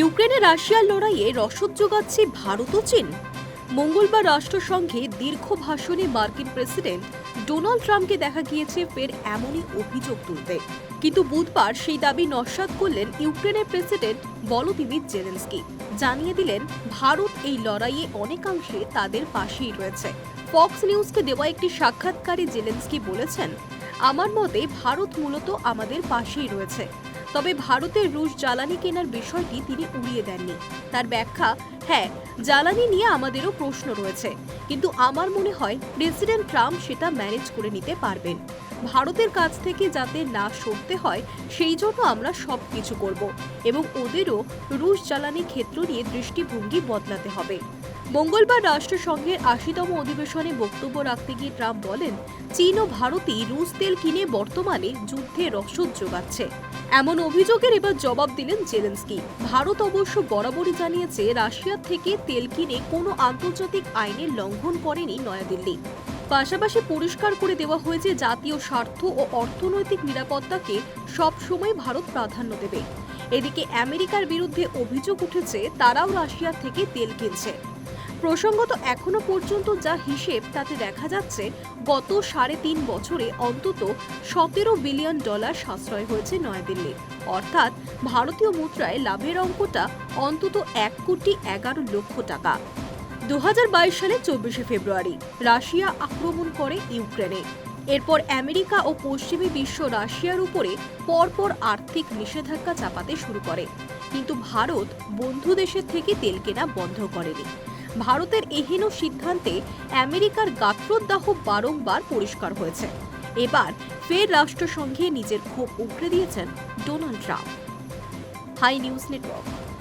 ইউক্রেনে রাশিয়ার লড়াইয়ে রসদ যোগাচ্ছে ভারত ও চীন। মঙ্গলবার রাষ্ট্রসংঘে দীর্ঘ ভাষণে মার্কিন প্রেসিডেন্ট ডোনাল্ড ট্রাম্পকে দেখা গিয়েছে ফের এমনই অভিযোগ তুলতে। কিন্তু বুধবার সেই দাবি নস্যাৎ করলেন ইউক্রেনের প্রেসিডেন্ট ভলোদিমির জেলেন্সকি। জানিয়ে দিলেন, ভারত এই লড়াইয়ে অনেকাংশে তাদের পাশেই রয়েছে। ফক্স নিউজকে দেওয়া একটি সাক্ষাৎকারে জেলেন্সকি বলেছেন, আমার মতে ভারত মূলত আমাদের পাশেই রয়েছে। তবে ভারতের রুশ জ্বালানি কেনার বিষয়টি তিনি উড়িয়ে দেননি। তার ব্যাখ্যা হ্যাঁ জ্বালানি নিয়ে আমাদেরও প্রশ্ন রয়েছে। কিন্তু আমার মনে হয় প্রেসিডেন্ট ট্রাম্প সেটা ম্যানেজ করে নিতে পারবেন। ভারতের কাছ থেকে যাতে না সরতে হয়, সেই জন্য আমরা সব কিছু করব এবং ওদেরও রুশ জ্বালানি ক্ষেত্র নিয়ে দৃষ্টিভঙ্গি বদলাতে হবে। মঙ্গলবার রাষ্ট্রসংঘের আশিতম অধিবেশনে বক্তব্য রাখতে গিয়ে ট্রাম্প বলেন, চীন ও ভারতই রুশ তেল কিনে বর্তমানে যুদ্ধে রসদ যোগাচ্ছে। এমন অভিযোগের এবার জবাব দিলেন জেলেন্সকি। ভারত অবশ্য বরাবরই জানিয়েছে রাশিয়ার থেকে তেল কিনে কোনো আন্তর্জাতিক আইনের লঙ্ঘন করেনি নয়াদিল্লি। পাশাপাশি পরিষ্কার করে দেওয়া হয়েছে জাতীয় স্বার্থ ও অর্থনৈতিক নিরাপত্তাকে সবসময় ভারত প্রাধান্য দেবে। এদিকে আমেরিকার বিরুদ্ধে অভিযোগ উঠেছে, তারাও রাশিয়া থেকে তেল কিনছে। প্রসঙ্গত এখনও পর্যন্ত যা হিসেব তাতে দেখা যাচ্ছে, গত সাড়ে তিন বছরে অন্তত সতেরো বিলিয়ন ডলার সাশ্রয় হয়েছে নয়াদিল্লির অর্থাৎ ভারতীয় মুদ্রায় লাভের অঙ্কটা অন্তত এক কোটি এগারো লক্ষ টাকা। দু সালে চব্বিশে ফেব্রুয়ারি, রাশিয়া আক্রমণ করে ইউক্রেনে। এরপর আমেরিকা ও পশ্চিমী বিশ্ব রাশিয়ার উপরে পরপর আর্থিক নিষেধাজ্ঞা চাপাতে শুরু করে। কিন্তু ভারত বন্ধু দেশের থেকে তেল কেনা বন্ধ করেনি। ভারতের এহেন সিদ্ধান্তে আমেরিকার গাত্রোদ্দাহ বারংবার পরিষ্কার হয়েছে। এবার ফের রাষ্ট্রসংঘে নিজের ক্ষোভ উগড়ে দিয়েছেন Donald Trump. Hi news network.